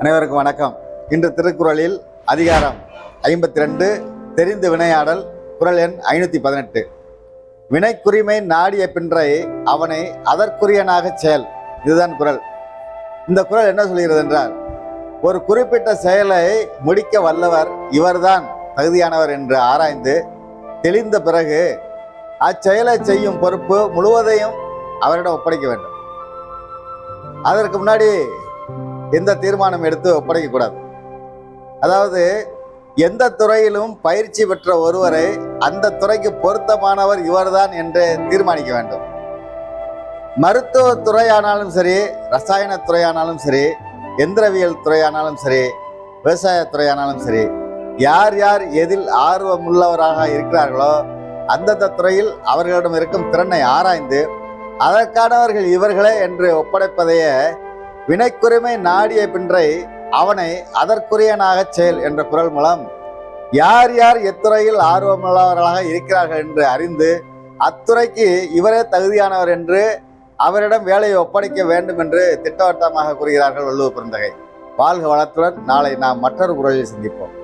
அனைவருக்கும் வணக்கம். இன்று திருக்குறளில் அதிகாரம் ஐம்பத்தி ரெண்டு தெரிந்து வினையாடல் குறள் எண் ஐநூற்றி பதினெட்டு. வினைக்குரிமை நாடிய பின்றை அவனை அதற்குரியனாகச் செயல். இதுதான் குறள் இந்த குறள் என்ன சொல்கிறது என்றால் ஒரு குறிப்பிட்ட செயலை முடிக்க வல்லவர் இவர்தான் தகுதியானவர் என்று ஆராய்ந்து தெளிந்த பிறகு அச்செயலை செய்யும் பொறுப்பு முழுவதையும் அவரிடம் ஒப்படைக்க வேண்டும். அதற்கு முன்னாடி எந்த தீர்மானம் எடுத்து ஒப்படைக்க கூடாது அதாவது எந்த துறையிலும் பயிற்சி பெற்ற ஒருவரை அந்த துறைக்கு பொருத்தமானவர் இவர்தான் என்று தீர்மானிக்க வேண்டும். மருத்துவ துறையானாலும் சரி ரசாயன துறையானாலும் சரி எந்திரவியல் துறையானாலும் சரி விவசாய துறையானாலும் சரி யார் யார் எதில் ஆர்வம் உள்ளவராக இருக்கிறார்களோ அந்தந்த துறையில் அவர்களிடம் இருக்கும் திறனை ஆராய்ந்து அதற்கானவர்கள் இவர்களே என்று ஒப்படைப்பதைய வினைக்குரிமை நாடிய பின்றை அவனை அதற்குரியனாகச் செயல் என்ற குரல் மூலம் யார் யார் எத்துறையில் ஆர்வமுள்ளவர்களாக இருக்கிறார்கள் என்று அறிந்து அத்துறைக்கு இவரே தகுதியானவர் என்று அவரிடம் வேலையை ஒப்படைக்க வேண்டும் என்று திட்டவட்டமாக கூறுகிறார்கள் வள்ளுவ பெருந்தகை. வாழ்க வளத்துடன். நாளை நாம் மற்றொரு குரலில் சந்திப்போம்.